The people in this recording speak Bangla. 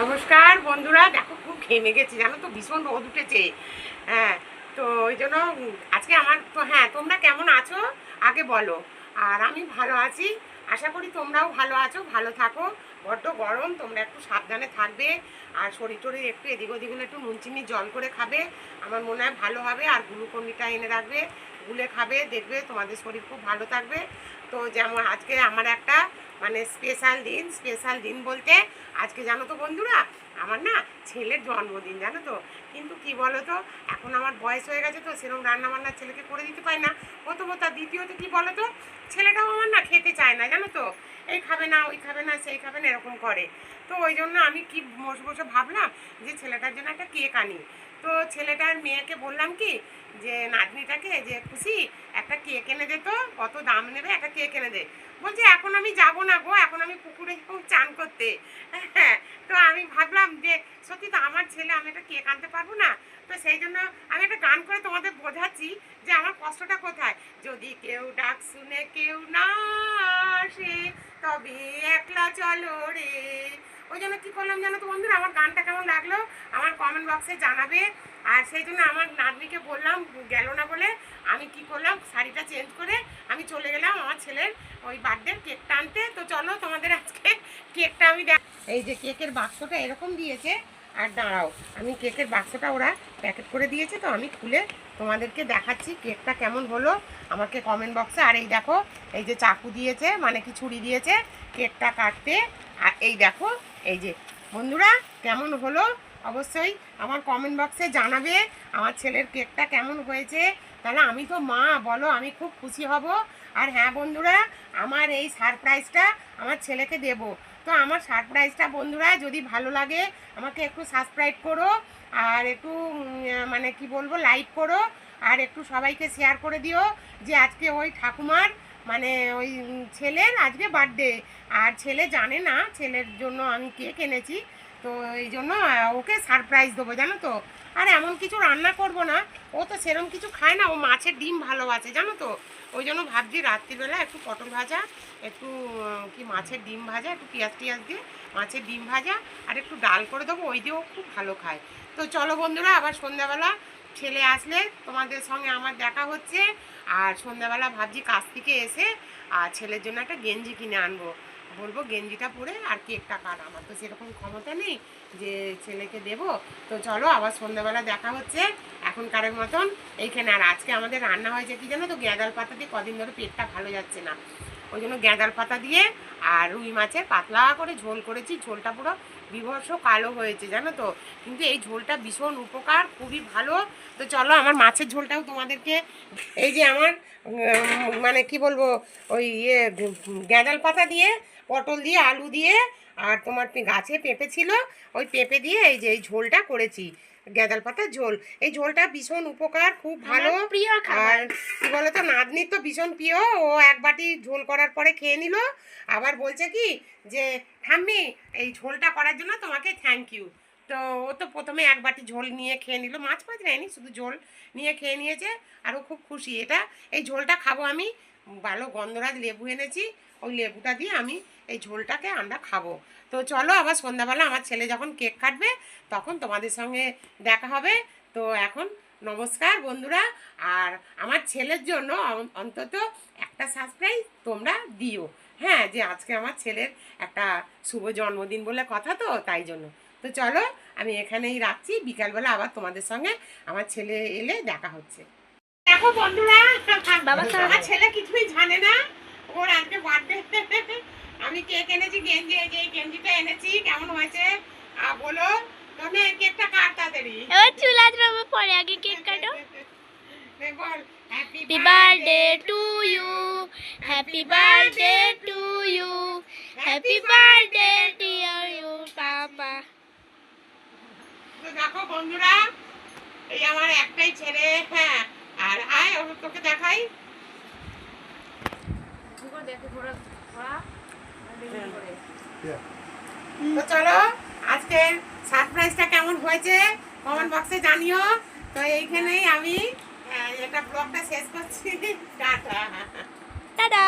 নমস্কার, বন্ধুরা। দেখো, খুব ঘেমে গেছি, জানো তো, ভীষণ রোদ উঠেছে। হ্যাঁ তো ওই জন্য আজকে আমার, তো হ্যাঁ তোমরা কেমন আছো? আগে বলো। আর আমি ভালো আছি। আশা করি তোমরাও ভালো আছো, ভালো থাকো। বড্ড গরম, তোমরা একটু সাবধানে থাকবে। আর শরীর টরীর একটু এদিক ওদিক একটু নুন চিনি জল করে খাবে। আমার মনে হয় ভালো হবে, আর গ্লুকন্ডিটা এনে রাখবে। গুলে খাবে, দেখবে তোমাদের শরীর খুব ভালো থাকবে। তো যেমন আজকে আমার একটা মানে স্পেশাল দিন স্পেশাল দিন বলতে আজকে জানো তো বন্ধুরা, আমার না ছেলের জন্মদিন জানো তো। কিন্তু কি বলো তো এখন আমার বয়স হয়ে গেছে তো সেরকম রান্না বান্না ছেলেকে করে দিতে পারি না। প্রথমত দ্বিতীয়ত কি বলো তো ছেলেটাও আমার না খেতে চায় না জানো তো। এই খাবে না, ওই খাবে না, সেই খাবে না, এরকম করে। তো ওই জন্য আমি কি বসে বসে ভাবলাম যে ছেলেটার জন্য একটা কেক আনি। তো ছেলেটার মেয়েকে বললাম কি, যে নাতনিটাকে যে খুশি একটা কেক এনে দে তো, কত দাম নেবে, একটা কেক এনে দে। বলছে, এখন আমি যাব না গো, এখন আমি পুকুরে চান করতে। তো আমি ভাবলাম যে, সত্যি তো আমার ছেলে, আমি একটা কেক আনতে পারব না? তো সেই জন্য আমি একটা গান করে তোমাদের বোঝাচ্ছি যে, আমার কষ্টটা কোথায়? যদি কেউ ডাক শুনে কেউ না আসে, তবে একলা চলো রে। ওই জন্য কী করলাম জানো তো বন্ধুরা? আমার গানটা কেমন লাগল? আমার কমেন্ট বক্সে জানাবে। আর সেই জন্য আমার নাতনিকে বললাম, গেল না বলে আমি কি করলাম? শাড়িটা চেঞ্জ করে আমি চলে গেলাম আমার ছেলের ওই বার্থডে কেকটা আনতে। তো চলো তোমাদের আজকে কেকটা আমি দেখ এই যে কেকের বাক্সটা এরকম দিয়েছে। আর দাঁড়াও, আমি কেকের বাক্সটা ওরা প্যাকেট করে দিয়েছে, তো আমি খুলে তোমাদেরকে দেখাচ্ছি কেকটা কেমন হলো। আমাকে কমেন্ট বক্সে আর এই দেখো, এই যে চাকু দিয়েছে মানে কি ছুরি দিয়েছে কেকটা কাটতে। আর এই দেখো, এই যে, বন্ধুরা কেমন হলো? অবশ্যই আমার কমেন্ট বক্সে জানাবে আমার ছেলের কেকটা কেমন হয়েছে। তাহলে আমি তো মা, বলো, আমি খুব খুশি হব। আর হ্যাঁ বন্ধুরা, আমার এই সারপ্রাইজটা আমার ছেলেকে দেব। তো আমার সারপ্রাইজটা বন্ধুরা, যদি ভালো লাগে, আমাকে একটু সাবস্ক্রাইব করো, আর একটু মানে কি বলব লাইক করো, আর একটু সবাইকে শেয়ার করে দিও যে আজকে ওই ঠাকুমার মানে ওই ছেলের আজকে বার্থডে আর ছেলে জানে না, ছেলের জন্য আমি কেক এনেছি, তো এই জন্য ওকে সারপ্রাইজ দেবো, জানো তো? আর এমন কিছু রান্না করব না। ও তো সেরকম কিছু খায় না, ও মাছের ডিম ভালোবাসে, জানো তো? ওই জন্য ভাবছি রাত্রিবেলা একটু পটল ভাজা, একটু কি মাছের ডিম ভাজা, একটু পেঁয়াজ টিয়াজ দিয়ে মাছের ডিম ভাজা আর একটু ডাল করে দেবো, ওই দিয়েও খুব ভালো খায়। তো চলো বন্ধুরা, আবার সন্ধ্যাবেলা ছেলে আসলে তোমাদের সঙ্গে আমার দেখা হচ্ছে। আর সন্ধ্যাবেলা ভাবছি কাজ থেকে এসে, আর ছেলের জন্য একটা গেঞ্জি কিনে আনব। বলব গেঞ্জিটা পরে আর কেকটা কাট আমার তো সেরকম ক্ষমতা নেই যে ছেলেকে দেব। তো চলো, আবার সন্ধ্যাবেলা দেখা হচ্ছে এখনকারের মতন। এইখানে আর আজকে আমাদের রান্না হয়েছে কি জানো তো, গ্যাঁদাল পাতা দিয়ে কদিন ধরে পেটটা ভালো যাচ্ছে না। ওই জন্য গ্যাঁদাল পাতা দিয়ে আর রুই মাছের পাতলা করে ঝোল করেছি। ঝোলটা পুরো বিভৎস কালো হয়েছে, জানো তো। কিন্তু এই ঝোলটা ভীষণ উপকার, খুবই ভালো। তো চলো, আমার মাছের ঝোলটাও তোমাদেরকে এই যে আমার মানে কি বলব, ওই ইয়ে গ্যাঁদাল পাতা দিয়ে পটল দিয়ে আলু দিয়ে আর তোমার গাছে পেঁপে ছিল ওই পেঁপে দিয়ে এই যে এই ঝোলটা করেছি গ্যাঁদাল পাতার ঝোল। এই ঝোলটা ভীষণ উপকার খুব ভালো। প্রিয় আর কি বলতো নাতনির তো ভীষণ প্রিয় ও এক বাটি ঝোল করার পরে খেয়ে নিল। আবার বলছে কি যে ঠাম্মি এই ঝোলটা করার জন্য তোমাকে থ্যাংক ইউ তো ও তো প্রথমে এক বাটি ঝোল নিয়ে খেয়ে নিল মাছ মাছ নেয়নি শুধু ঝোল নিয়ে খেয়ে নিয়েছে আর ও খুব খুশি। এটা এই ঝোলটা খাব আমি ভালো গন্ধরাজ লেবু এনেছি ওই লেবুটা দিয়ে আমি এই ঝোলটাকে আমরা খাব। তো চলো আবার সন্ধ্যাবেলা আমার ছেলে যখন কেক কাটবে তখন তোমাদের সঙ্গে দেখা হবে। তো এখন নমস্কার বন্ধুরা আর আমার ছেলের জন্য অন্তত একটা সারপ্রাইজ তোমরা দিও। হ্যাঁ যে আজকে আমার ছেলের একটা শুভ জন্মদিন বলে কথা তো তাই জন্য। তো চলো আমি এখানেই রাখছি বিকালবেলা আবার তোমাদের সঙ্গে আমার ছেলে এলে দেখা হচ্ছে। দেখো বন্ধুরা আমার ছেলে কিছুই জানে না ওর আজকে বার্থডে আমি কেক এনেছি গেঞ্জি এই যে গেঞ্জিটা এনেছি কেমন হয়েছে? আহ, বলো। তুমি কেকটা কাট তাড়াতাড়ি এবার চুল আজরাবো পরে আগে কেক কাটো। Happy happy birthday to you happy birthday to you happy birthday dear you পাপা তো দেখো বন্ধুরা এই আমার একটাই ছেলে হ্যাঁ। আর আয় ওর তোকে দেখাই। তো চলো আজকের সারপ্রাইজটা কেমন হয়েছে কমেন্ট বক্সে জানিও। তো এইখানেই আমি এটা ব্লগটা শেষ করছি। টাটা। টাটা।